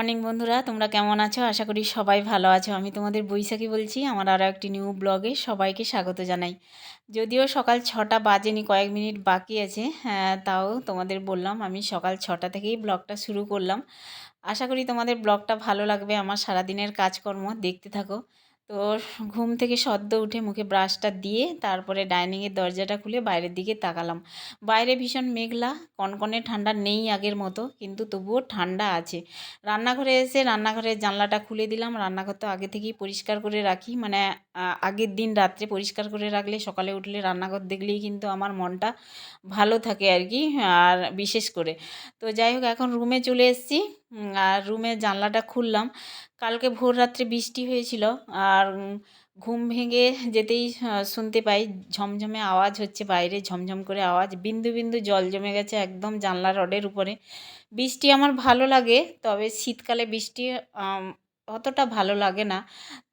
Morning বন্ধুরা তোমরা কেমন আছো? আশা করি সবাই ভালো আছো। আমি তোমাদের বৈশাখী বলছি আমার আরও একটি নিউ ব্লগে সবাইকে স্বাগত জানাই। যদিও সকাল ছটা বাজেনি কয়েক মিনিট বাকি আছে হ্যাঁ, তাও তোমাদের বললাম আমি সকাল ছটা থেকেই ব্লগটা শুরু করলাম। আশা করি তোমাদের ব্লগটা ভালো লাগবে আমার সারাদিনের কাজকর্ম দেখতে থাকো। তো ঘুম থেকে সদ্য উঠে মুখে ব্রাশটা দিয়ে তারপরে ডাইনিংয়ের দরজাটা খুলে বাইরের দিকে তাকালাম। বাইরে ভীষণ মেঘলা, কনকনে ঠান্ডা নেই আগের মতো, কিন্তু তবুও ঠান্ডা আছে। রান্নাঘরে এসে রান্নাঘরের জানলাটা খুলে দিলাম। রান্নাঘর তো আগে থেকেই পরিষ্কার করে রাখি। মানে আগের দিন রাত্রে পরিষ্কার করে রাখলে, সকালে উঠলে রান্নাঘর দেখলেই কিন্তু আমার মনটা ভালো থাকে আর কি, আর বিশেষ করে। তো যাই হোক, এখন রুমে চলে এসেছি। আর রুমে জানলাটা খুললাম। কালকে ভোর রাত্রে বৃষ্টি হয়েছিল, আর ঘুম ভেঙে যেতেই শুনতে পাই ঝমঝমে আওয়াজ হচ্ছে বাইরে, ঝমঝম করে আওয়াজ, বিন্দু বিন্দু জল জমে গেছে একদম জানলা রডের উপরে। বৃষ্টি আমার ভালো লাগে, তবে শীতকালে বৃষ্টি অতটা ভালো লাগে না।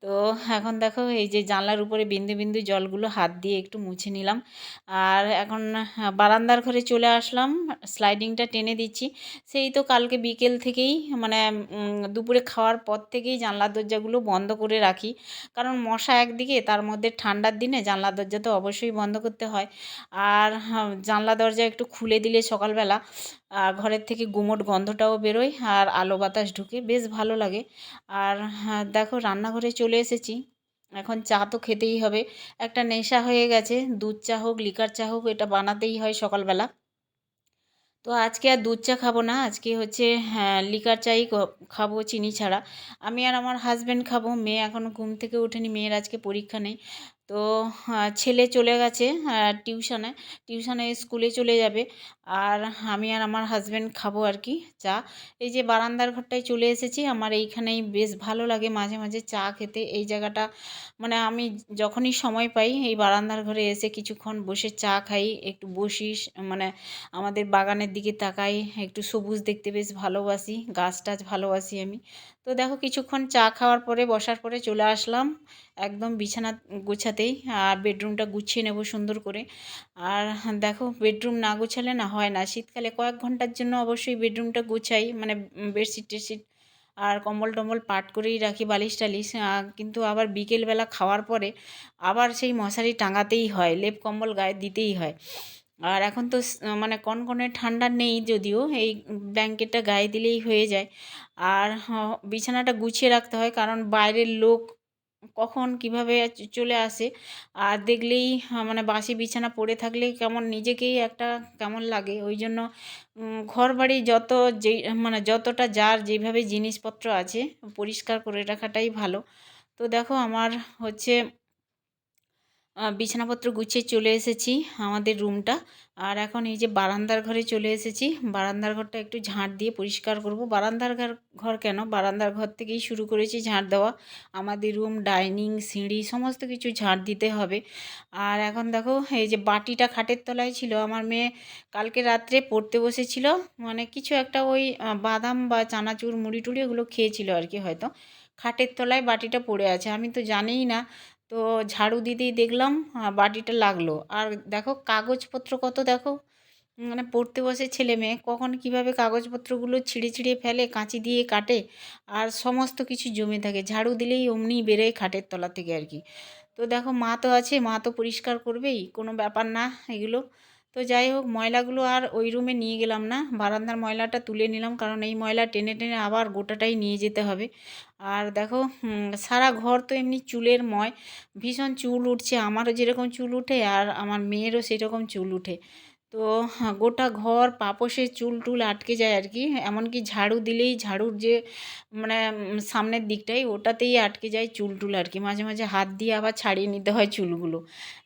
তো এখন দেখো এই যে জানলার উপরে বিন্দু বিন্দু জলগুলো হাত দিয়ে একটু মুছে নিলাম। আর এখন বারান্দার ঘরে চলে আসলাম। স্লাইডিংটা টেনে দিচ্ছি। সেই তো কালকে বিকেল থেকেই মানে দুপুরে খাওয়ার পর থেকেই জানলার দরজাগুলো বন্ধ করে রাখি। কারণ মশা একদিকে, তার মধ্যে ঠান্ডার দিনে জানলা দরজা তো অবশ্যই বন্ধ করতে হয়। আর জানলা দরজা একটু খুলে দিলে সকালবেলা ঘরের থেকে গুমোট গন্ধটাও বেরোয় আর আলো বাতাস ঢুকে বেশ ভালো লাগে। আর দেখো রান্নাঘরে চলে এসেছি। এখন চা তো খেতেই হবে। একটা নেশা হয়ে গেছে। দুধ চা হোক, লিকার চা হোক, এটা বানাতেই হয় সকালবেলা। তো আজকে আর দুধ চা খাব না। আজকে হচ্ছে লিকার চাই খাব চিনি ছাড়া। আমি আর আমার হাজব্যান্ড খাব। মেয়ে এখনও ঘুম থেকে ওঠেনি। মেয়ের আজকে পরীক্ষা নেই। তো ছেলে চলে গেছে টিউশনে টিউশনে স্কুলে চলে যাবে। আর আমি আর আমার হাজব্যান্ড খাব আর কি, চা। এই যে বারান্দার ঘরটায় চলে এসেছি, আমার এইখানেই বেশ ভালো লাগে মাঝে মাঝে চা খেতে। এই জায়গাটা মানে আমি যখনই সময় পাই, এই বারান্দার ঘরে এসে কিছুক্ষণ বসে চা খাই, একটু বসি মানে আমাদের বাগানের দিকে তাকাই, একটু সবুজ দেখতে বেশ ভালোবাসি গাছ টাছ ভালোবাসি আমি। তো দেখো কিছুক্ষণ চা খাওয়ার পরে, বসার পরে চলে আসলাম। একদম বিছানা গোছাতেই আর বেডরুমটা গুছিয়ে নেব সুন্দর করে। আর দেখো, বেডরুম না গোছালে না হয় না। শীতকালে কয়েক ঘণ্টার জন্য অবশ্যই বেডরুমটা গোছাই মানে বেডশিট টেডশিট আর কম্বল টম্বল পাট করেই রাখি, বালিশ টালিশ। কিন্তু আবার বিকেলবেলা খাওয়ার পরে আবার সেই মশারি টাঙাতেই হয়, লেপ কম্বল গায়ে দিতেই হয়। আর এখন তো মানে কনকনে ঠান্ডা নেই যদিও, এই ব্ল্যাঙ্কেটটা গায়ে দিলেই হয়ে যায়। আর বিছানাটা গুছিয়ে রাখতে হয় কারণ বাইরের লোক কখন কীভাবে চলে আসে। আর দেখলেই মানে বাসি বিছানা পড়ে থাকলে কেমন নিজেকেই একটা কেমন লাগে। ওই জন্য ঘর বাড়ি যত যে মানে যতটা যার যেভাবে জিনিসপত্র আছে, পরিষ্কার করে রাখাটাই ভালো। তো দেখো, আমার হচ্ছে বিছানাপত্র গুছিয়ে চলে এসেছি আমাদের রুমটা। আর এখন এই যে বারান্দার ঘরে চলে এসেছি। বারান্দার ঘরটা একটু ঝাঁট দিয়ে পরিষ্কার করব। বারান্দার ঘর ঘর কেন? বারান্দার ঘর থেকেই শুরু করেছি ঝাঁট দেওয়া। আমাদের রুম, ডাইনিং, সিঁড়ি সমস্ত কিছু ঝাঁট দিতে হবে। আর এখন দেখো, এই যে বাটিটা খাটের তলায় ছিল। আমার মেয়ে কালকে রাত্রে পড়তে বসেছিল। মানে কিছু একটা ওই বাদাম বা চানাচুর, মুড়ি টুড়ি ওগুলো খেয়েছিল আর কি হয়তো। খাটের তলায় বাটিটা পড়ে আছে। আমি তো জানিই না তো ঝাড়ু দিতেই দেখলাম বাটিটা লাগল। আর দেখো কাগজপত্র কত দেখো? মানে পড়তে বসে ছেলে মেয়ে, কখন কীভাবে কাগজপত্রগুলো ছিঁড়ে ছিঁড়ে ফেলে, কাঁচি দিয়ে কাটে, আর সমস্ত কিছু জমে থাকে। ঝাড়ু দিলেই অমনি বেরোয় খাটের তলা থেকে আর কি। তো দেখো মা তো আছে, মা তো পরিষ্কার করবেই, কোনো ব্যাপার না এগুলো। তো যাই হোক, ময়লাগুলো আর ওই রুমে নিয়ে গেলাম না। বারান্দার ময়লাটা তুলে নিলাম, কারণ এই ময়লা টেনে টেনে আবার গোটাটাই নিয়ে যেতে হবে। আর দেখো সারা ঘর তো এমনি চুলের ময়। ভীষণ চুল উঠছে, আমারও যেরকম চুল উঠে আর আমার মেয়েরও সেরকম চুল উঠে। তো হ্যাঁ, গোটা ঘর পাপোশে চুল টুল আটকে যায় আর কি। এমনকি ঝাড়ু দিলেই ঝাড়ুর যে মানে সামনের দিকটাই ওটাতেই আটকে যায় চুল টুল আর কি। মাঝে মাঝে হাত দিয়ে আবার ছাড়িয়ে নিতে হয় চুলগুলো।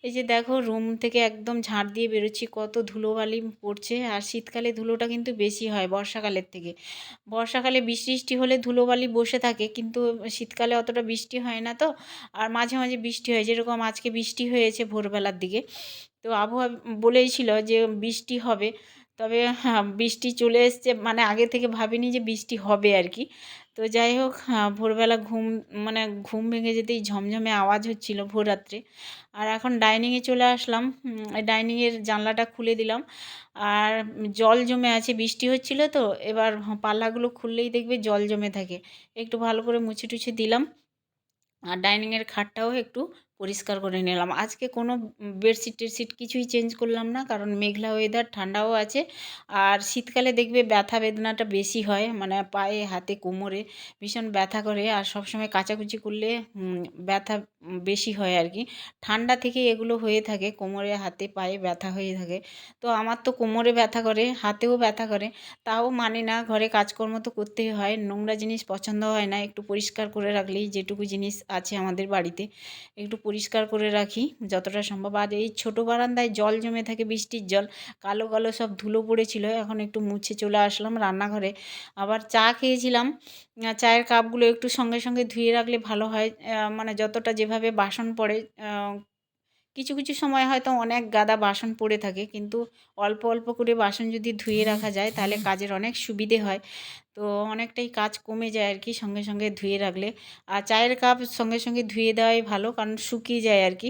এই যে দেখো রুম থেকে একদম ঝাঁট দিয়ে বেরোচ্ছি কত ধুলোবালি পড়ছে। আর শীতকালে ধুলোটা কিন্তু বেশি হয় বর্ষাকালের থেকে। বর্ষাকালে বৃষ্টি হলে ধুলোবালি বসে থাকে কিন্তু শীতকালে অতটা বৃষ্টি হয় না তো। আর মাঝে মাঝে বৃষ্টি হয় যেরকম আজকে বৃষ্টি হয়েছে ভোরবেলার দিকে। তো আবহাওয়া বলেই ছিল যে বৃষ্টি হবে। তবে হ্যাঁ বৃষ্টি চলে এসছে মানে আগে থেকে ভাবিনি যে বৃষ্টি হবে আর কি। তো যাই হোক আহ, ভোরবেলা ঘুম মানে ঘুম ভেঙে যেতেই ঝমঝমে আওয়াজ হচ্ছিল ভোর রাত্রে। আর এখন ডাইনিংয়ে চলে আসলাম। ডাইনিংয়ের জানলাটা খুলে দিলাম। আর জল জমে আছে বৃষ্টি হচ্ছিল তো এবার পাল্লাগুলো খুললেই দেখবে জল জমে থাকে। একটু ভালো করে মুছে টুছে দিলাম। আর ডাইনিংয়ের খাটটাও একটু পরিষ্কার করে নিলাম। আজকে কোনো বেডশিট টেডশিট কিছুই চেঞ্জ করলাম না, কারণ মেঘলা ওয়েদার ঠান্ডাও আছে। আর শীতকালে দেখবে ব্যথা বেদনাটা বেশি হয় মানে পায়ে, হাতে, কোমরে ভীষণ ব্যথা করে। আর সবসময় কাচাকুচি করলে ব্যথা বেশি হয় আর কি। ঠান্ডা থেকে এগুলো হয়ে থাকে, কোমরে, হাতে, পায়ে ব্যথা হয়ে থাকে। তো আমার তো কোমরে ব্যথা করে, হাতেও ব্যথা করে। তাও মানে না, ঘরে কাজকর্ম তো করতেই হয়, নোংরা জিনিস পছন্দ হয় না। একটু পরিষ্কার করে রাখলেই যেটুকু জিনিস আছে আমাদের বাড়িতে, একটু পরিষ্কার করে রাখি, যতটা সম্ভব। আর এই ছোটো বারান্দায় জল জমে থাকে, বৃষ্টির জল, কালো কালো সব ধুলো পড়েছিল, এখন একটু মুছে চলে আসলাম রান্নাঘরে। আবার চা খেয়েছিলাম চায়ের কাপগুলো একটু সঙ্গে সঙ্গে ধুয়ে রাখলে ভালো হয় মানে যতটা যেভাবে বাসন পড়ে কিছু কিছু সময় হয়তো অনেক গাদা বাসন পড়ে থাকে, কিন্তু অল্প অল্প করে বাসন যদি ধুয়ে রাখা যায়, তাহলে কাজের অনেক সুবিধে হয়। তো অনেকটাই কাজ কমে যায় আর কি সঙ্গে সঙ্গে ধুয়ে রাখলে। আর চায়ের কাপ সঙ্গে সঙ্গে ধুয়ে দেওয়াই ভালো কারণ শুকিয়ে যায় আর কি।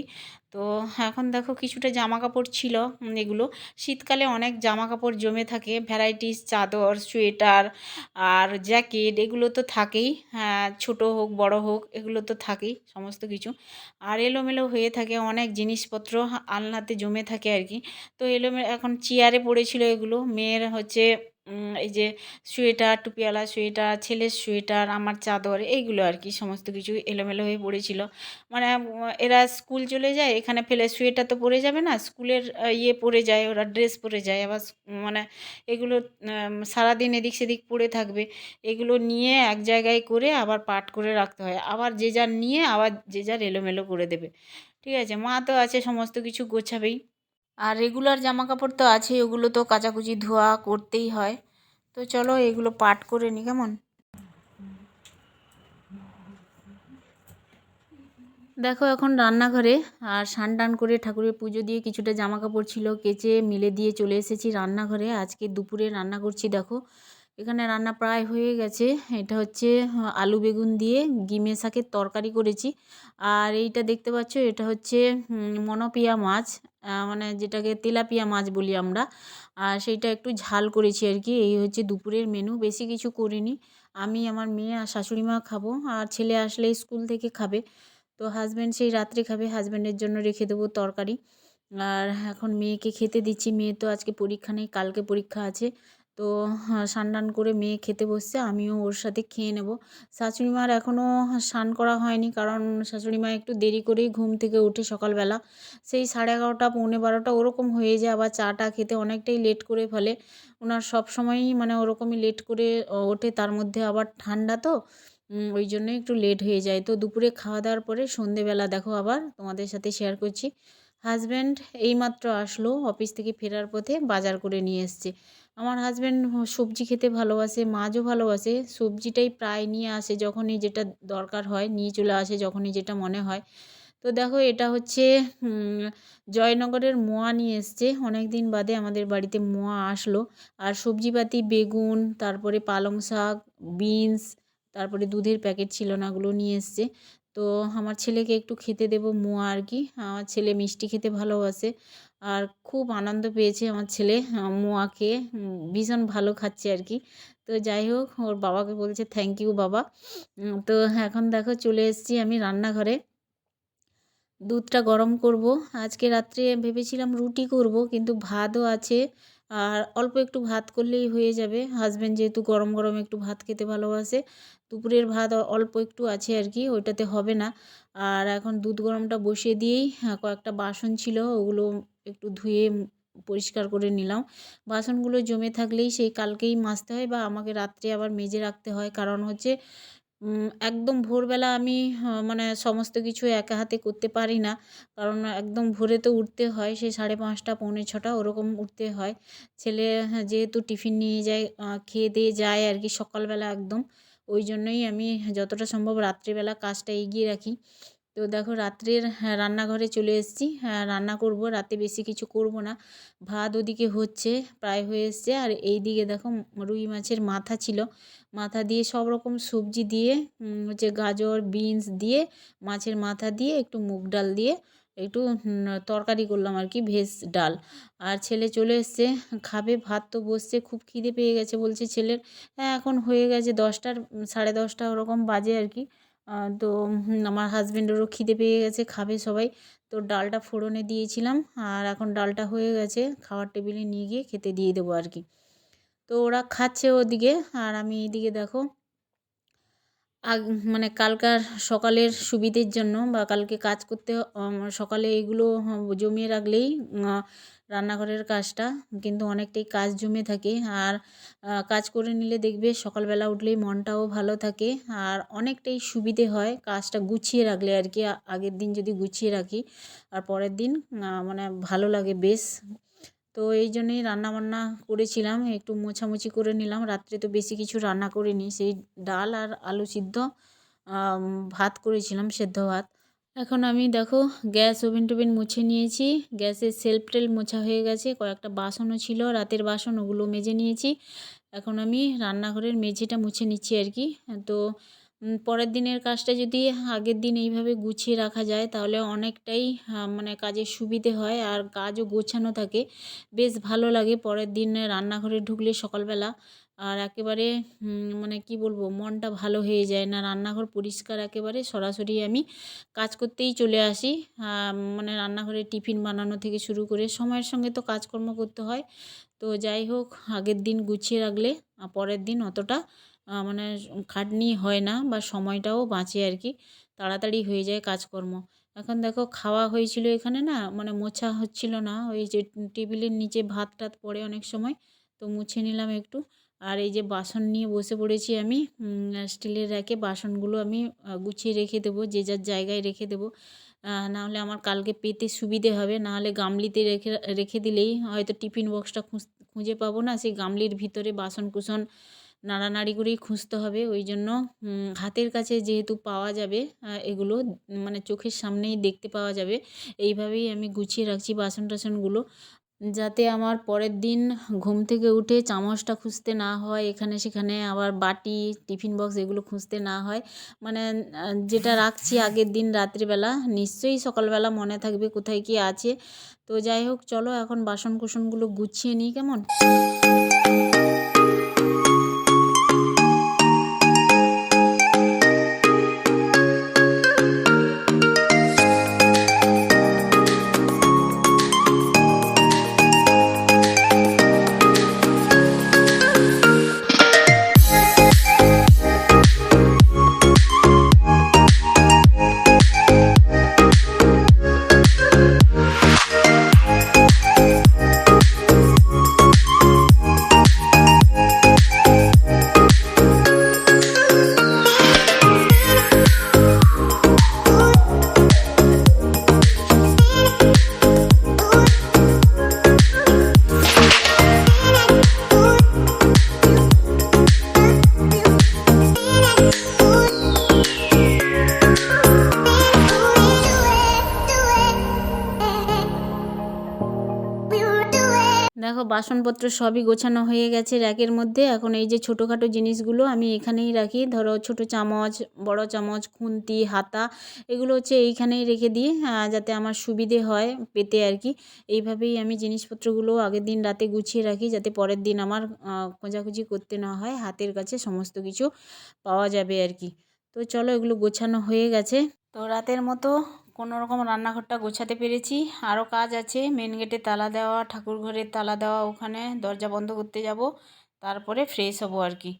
তো এখন দেখো কিছুটা জামা কাপড় ছিল এগুলো। শীতকালে অনেক জামা কাপড় জমে থাকে ভ্যারাইটিস চাদর, সোয়েটার আর জ্যাকেট এগুলো তো থাকেই। হ্যাঁ ছোটো হোক, বড় হোক, এগুলো তো থাকেই সমস্ত কিছু। আর এলোমেলো হয়ে থাকে অনেক জিনিসপত্র আলনাতে জমে থাকে আর কি। তো এলোমেলো এখন চেয়ারে পড়েছিল এগুলো। মেয়ের হচ্ছে এই যে সোয়েটার, টুপিওয়ালা সোয়েটার, ছেলের সোয়েটার, আমার চাদর, এইগুলো আর কি, সমস্ত কিছু এলোমেলো হয়ে পড়েছিল। মানে এরা স্কুল চলে যায়, এখানে ফেলে সোয়েটার তো পরে যাবে না, স্কুলের ইয়ে পরে যায়, ওরা ড্রেস পরে যায়, আবার মানে এগুলো সারাদিন এদিক সেদিক পড়ে থাকবে, এগুলো নিয়ে এক জায়গায় করে আবার পাট করে রাখতে হয়, আবার যে যার নিয়ে আবার যে যার এলোমেলো করে দেবে, ঠিক আছে? মা তো আছে, সমস্ত কিছু গোছাবেই। আর রেগুলার জামা কাপড় তো আছে ওগুলো তো কাচাকুচি, ধোয়া করতেই হয়। তো চলো এগুলো পাট করে নি, কেমন? দেখো এখন রান্নাঘরে, আর সান টান করে ঠাকুরের পুজো দিয়ে কিছুটা জামা কাপড় ছিল, কেচে, মিলে দিয়ে চলে এসেছি রান্নাঘরে। আজকে দুপুরে রান্না করছি, দেখো। এখানে রান্না প্রায় হয়ে গেছে। এটা হচ্ছে আলু বেগুন দিয়ে গিমে শাকের তরকারি করেছি। আর এইটা দেখতে পাচ্ছ, এটা হচ্ছে মনোপিয়া মাছ মানে যেটাকে তেলাপিয়া মাছ বলি আমরা। আর সেইটা একটু ঝাল করেছি আর কি। এই হচ্ছে দুপুরের মেনু বেশি কিছু করিনি। আমি, আমার মেয়ে আর শাশুড়ি মা খাব, আর ছেলে আসলে স্কুল থেকে খাবে। তো হাজব্যান্ড সেই রাত্রে খাবে হাজব্যান্ডের জন্য রেখে দেবো তরকারি। আর এখন মেয়েকে খেতে দিচ্ছি। মেয়ে তো আজকে পরীক্ষা নেই, কালকে পরীক্ষা আছে। তো হ্যাঁ, স্নান টান করে মেয়ে খেতে বসছে আমিও ওর সাথে খেয়ে নেব। শাশুড়ি মার এখনও স্নান করা হয়নি কারণ শাশুড়ি মা একটু দেরি করেই ঘুম থেকে ওঠে সকালবেলা। সেই সাড়ে এগারোটা পৌনে বারোটা ওরকম হয়ে যায় আবার চাটা খেতে অনেকটাই লেট করে ফেলে। ওনার সব সময়ই মানে ওরকমই লেট করে ওঠে তার মধ্যে আবার ঠান্ডা তো ওই জন্যই একটু লেট হয়ে যায়। তো দুপুরে খাওয়া দাওয়ার পরে সন্ধেবেলা দেখো আবার তোমাদের সাথে শেয়ার করছি। হাজব্যান্ড এইমাত্র আসলো অফিস থেকে ফেরার পথে বাজার করে নিয়ে এসছে। আমার হাজব্যান্ড সবজি খেতে ভালোবাসে, মাছও ভালোবাসে, সবজিটাই প্রায় নিয়ে আসে যখনই যেটা দরকার হয়, নিয়ে চলে আসে যখনই যেটা মনে হয়। তো দেখো এটা হচ্ছে জয়নগরের মোয়া নিয়ে এসছে। অনেক দিন বাদে আমাদের বাড়িতে মোয়া আসলো। আর সবজিপাতি, বেগুন, তারপরে পালং শাক, বিনস, তারপরে দুধের প্যাকেট ছিল না, ওগুলো নিয়ে এসছে। তো আমার ছেলেকে একটু খেতে দেবো মোয়া আর কি। আমার ছেলে মিষ্টি খেতে ভালোবাসে। আর খুব আনন্দ পেয়েছে আমার ছেলে মোয়াকে। ভীষণ ভালো খাচ্ছে আর কি। তো যাই হোক, ওর বাবাকে বলছে থ্যাংক ইউ বাবা। তো এখন দেখো চলে এসেছি আমি রান্নাঘরে। দুধটা গরম করব। আজকে রাত্রে ভেবেছিলাম রুটি করব, কিন্তু ভাতও আছে। আর অল্প একটু ভাত করলেই হয়ে যাবে। হাজব্যান্ড যেহেতু গরম গরম একটু ভাত খেতে ভালোবাসে, দুপুরের ভাত অল্প একটু আছে আর কি, ওইটাতে হবে না। আর এখন দুধ গরমটা বসিয়ে দিয়েই কয়েকটা বাসন ছিল, ওগুলো একটু ধুয়ে পরিষ্কার করে নিলাম। বাসনগুলো জমে থাকলেই সেই কালকেই মাজতে হয় বা আমাকে রাত্রে আবার মেজে রাখতে হয়। কারণ হচ্ছে একদম ভোরবেলা আমি মানে সমস্ত কিছু একা হাতে করতে পারি না। কারণ একদম ভোরে তো উঠতে হয় সেই সাড়ে পাঁচটা পৌনে ছটা ওরকম উঠতে হয়। ছেলে হ্যাঁ, যেহেতু টিফিন নিয়ে যায় খেয়ে দিয়ে যায় আর কি সকালবেলা একদম। ওই জন্যই আমি যতটা সম্ভব রাত্রিবেলা কাজটা এগিয়ে রাখি। তো দেখো রাত্রের হ্যাঁ, রান্নাঘরে চলে এসেছি। হ্যাঁ রান্না করব রাতে বেশি কিছু করব না। ভাত ওদিকে হচ্ছে প্রায় হয়ে এসছে। আর এই দিকে দেখো রুই মাছের মাথা ছিল। মাথা দিয়ে সব রকম সবজি দিয়ে হচ্ছে গাজর বিনস দিয়ে মাছের মাথা দিয়ে একটু মুগ ডাল দিয়ে একটু তরকারি করলাম আর কি ভেজ ডাল। আর ছেলে চলে এসছে খাবে ভাত তো বসছে খুব খিদে পেয়ে গেছে বলছে ছেলের। হ্যাঁ এখন হয়ে গেছে দশটার সাড়ে দশটা ওরকম বাজে আর কি। তো আমার হাজব্যান্ডেরও খিদে পেয়ে গেছে, খাবে সবাই। তো ডালটা ফোড়নে দিয়েছিলাম আর এখন ডালটা হয়ে গেছে, খাওয়ার টেবিলে নিয়ে গিয়ে খেতে দিয়ে দেবো আর কি। তো ওরা খাচ্ছে ওদিকে আর আমি এদিকে দেখো আগ মানে কালকার সকালের সুবিধের জন্য বা কালকে কাজ করতে সকালে এগুলো জমিয়ে রাখলেই রান্নাঘরের কাজটা কিন্তু অনেকটাই কাজ জমে থাকে। আর কাজ করে নিলে দেখবে সকালবেলা উঠলেই মনটাও ভালো থাকে। আর অনেকটাই সুবিধে হয় কাজটা গুছিয়ে রাখলে আর কি। আগের দিন যদি গুছিয়ে রাখি, আর পরের দিন মানে ভালো লাগে বেশ। তো এই জন্যই রান্নাবান্না করেছিলাম, একটু মোছামুছি করে নিলাম। রাত্রে তো বেশি কিছু রান্না করিনি, সেই ডাল আর আলু সিদ্ধ ভাত করেছিলাম, সেদ্ধ ভাত। এখন আমি দেখো গ্যাস ওভেন টোভেন মুছে নিয়েছি, গ্যাসের সেলফ টেল মোছা হয়ে গেছে, কয়েকটা বাসনও ছিল, রাতের বাসন ওগুলো মেজে নিয়েছি। এখন আমি রান্নাঘরের মেঝেটা মুছে নিচ্ছি আর কি। তো পরের দিনের কাজটা যদি আগের দিন এইভাবে গুছিয়ে রাখা যায়, তাহলে অনেকটাই মানে কাজের সুবিধে হয় আর কাজও গোছানো থাকে। বেশ ভালো লাগে পরের দিন রান্নাঘরে ঢুকলে সকালবেলা আর একেবারে মানে কি বলব, মনটা ভালো হয়ে যায় না। রান্নাঘর পরিষ্কার একেবারে, সরাসরি আমি কাজ করতেই চলে আসি। মানে রান্নাঘরে টিফিন বানানো থেকে শুরু করে সময়ের সঙ্গে তো কাজকর্ম করতে হয়। তো যাই হোক, আগের দিন গুছিয়ে রাখলে পরের দিন অতটা মানে খাটনি হয় না বা সময়টাও বাঁচে আর কি। তাড়াতাড়ি হয়ে যায় কাজকর্ম। এখন দেখো খাওয়া হয়েছিল এখানে না মানে মোছা হচ্ছিল না। ওই যে টেবিলের নিচে ভাত টাত পড়ে অনেক সময়, তো মুছে নিলাম একটু। আর এই যে বাসন নিয়ে বসে পড়েছি আমি স্টিলের র্যাকে বাসনগুলো আমি গুছিয়ে রেখে দেবো, যে যার জায়গায় রেখে দেবো। নাহলে আমার কালকে পেতে সুবিধে হবে, নাহলে গামলিতে রেখে রেখে দিলেই হয়তো টিফিন বক্সটা খুঁজে পাবো না। সেই গামলির ভিতরে বাসন কুসন নাড়ানাড়ি করেই খুঁজতে হবে। ওই জন্য হাতের কাছে যেহেতু পাওয়া যাবে এগুলো মানে চোখের সামনেই দেখতে পাওয়া যাবে, এইভাবেই আমি গুছিয়ে রাখছি বাসন টাসনগুলো যাতে আমার পরের দিন ঘুম থেকে উঠে চামচটা খুঁজতে না হয়, এখানে সেখানে আবার বাটি, টিফিন বক্স এগুলো খুঁজতে না হয়। মানে যেটা রাখছি আগের দিন রাত্রিবেলা, নিশ্চয়ই সকালবেলা মনে থাকবে কোথায় কি আছে। তো যাই হোক, চলো এখন বাসন কুসনগুলো গুছিয়ে নিই, কেমন? দেখো, বাসনপত্র সবই গোছানো হয়ে গেছে র্যাকের মধ্যে। এখন এই যে ছোটোখাটো জিনিসগুলো আমি এখানেই রাখি। ধরো, ছোট চামচ, বড় চামচ, খুন্তি, হাতা, এগুলো হচ্ছে এইখানেই রেখে দিই যাতে আমার সুবিধে হয় পেতে আর কি। এইভাবেই আমি জিনিসপত্রগুলো আগের দিন রাতে গুছিয়ে রাখি, যাতে পরের দিন আমার খোঁজাখুঁজি করতে না হয়, হাতের কাছে সমস্ত কিছু পাওয়া যাবে আর কি। তো চলো, এগুলো গোছানো হয়ে গেছে। তো রাতের মতো কোনো রকম রান্নাঘরটা গোছাতে পেরেছি। আরও কাজ আছে। মেন গেটে তালা দেওয়া, ঠাকুর ঘরের তালা দেওয়া, ওখানে দরজা বন্ধ করতে যাব। তারপরে ফ্রেশ হব আর কি।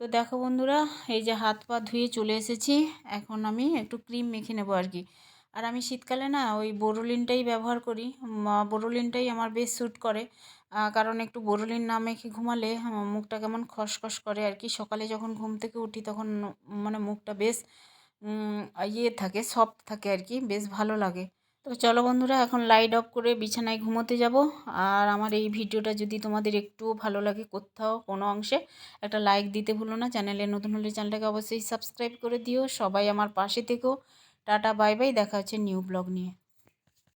তো দেখো বন্ধুরা, এই যে হাত পা ধুয়ে চলে এসেছি। এখন আমি একটু ক্রিম মেখে নেব আর কি। আর আমি শীতকালে না ওই বোরোলিনটাই ব্যবহার করি। বোরোলিনটাই আমার বেশ স্যুট করে। কারণ একটু বোরোলিন না মেখে ঘুমালে মুখটা কেমন খসখস করে আর কি। সকালে যখন ঘুম থেকে উঠি তখন মানে মুখটা বেশ ইয়ে থাকে সফট থাকে আর কি, বেশ ভালো লাগে। তো চলো বন্ধুরা, এখন লাইট অফ করে বিছানায় ঘুমোতে যাব। আর আমার এই ভিডিওটা যদি তোমাদের একটুও ভালো লাগে কোথাও, কোনো অংশে, একটা লাইক দিতে ভুলো না। চ্যানেলে নতুন হলে চ্যানেলটাকে অবশ্যই সাবস্ক্রাইব করে দিও। সবাই আমার পাশে থেকেও টাটা বাই বাই দেখা হচ্ছে নিউ ব্লগ নিয়ে।